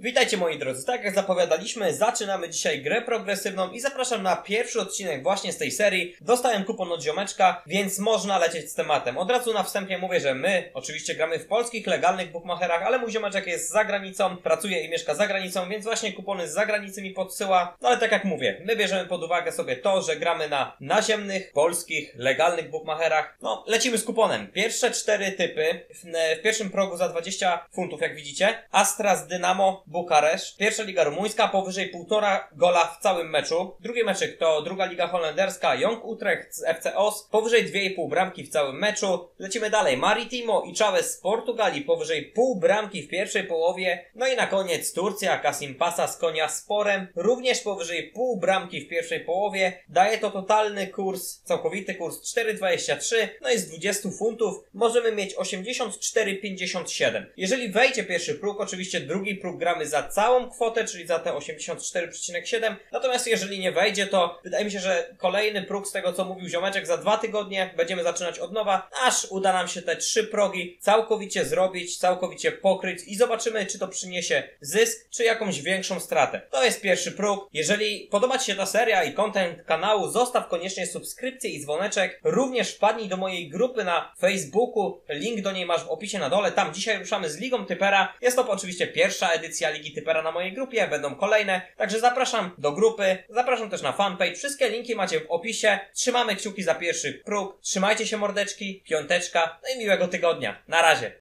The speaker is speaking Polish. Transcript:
Witajcie moi drodzy, tak jak zapowiadaliśmy, zaczynamy dzisiaj grę progresywną i zapraszam na pierwszy odcinek właśnie z tej serii. Dostałem kupon od ziomeczka, więc można lecieć z tematem. Od razu na wstępie mówię, że my oczywiście gramy w polskich, legalnych bookmacherach, ale mój ziomeczek jest za granicą, pracuje i mieszka za granicą, więc właśnie kupony z zagranicy mi podsyła. No ale tak jak mówię, my bierzemy pod uwagę sobie to, że gramy na naziemnych, polskich, legalnych bookmacherach. No, lecimy z kuponem. Pierwsze cztery typy w, w pierwszym progu za 20 funtów, jak widzicie. Astra z Dynamo, Bukareszt. Pierwsza liga rumuńska, powyżej 1,5 gola w całym meczu. Drugi meczek to druga liga holenderska, Young Utrecht z FC Os. Powyżej 2,5 bramki w całym meczu. Lecimy dalej. Maritimo i Chavez z Portugalii, powyżej pół bramki w pierwszej połowie. No i na koniec Turcja, Kasim Pasa z Konia Sporem. Również powyżej pół bramki w pierwszej połowie. Daje to totalny kurs, całkowity kurs 4,23. No i z 20 funtów możemy mieć 84,57. Jeżeli wejdzie pierwszy próg, oczywiście drugi próg gramy za całą kwotę, czyli za te 84,7. Natomiast jeżeli nie wejdzie, to wydaje mi się, że kolejny próg z tego, co mówił ziomeczek, za dwa tygodnie będziemy zaczynać od nowa, aż uda nam się te trzy progi całkowicie zrobić, całkowicie pokryć i zobaczymy, czy to przyniesie zysk, czy jakąś większą stratę. To jest pierwszy próg. Jeżeli podoba Ci się ta seria i content kanału, zostaw koniecznie subskrypcję i dzwoneczek. Również wpadnij do mojej grupy na Facebooku. Link do niej masz w opisie na dole. Tam dzisiaj ruszamy z Ligą Typera. Jest to oczywiście pierwsza edycja Ligi Typera na mojej grupie. Będą kolejne. Także zapraszam do grupy. Zapraszam też na fanpage. Wszystkie linki macie w opisie. Trzymamy kciuki za pierwszy próg. Trzymajcie się mordeczki. Piąteczka. No i miłego tygodnia. Na razie.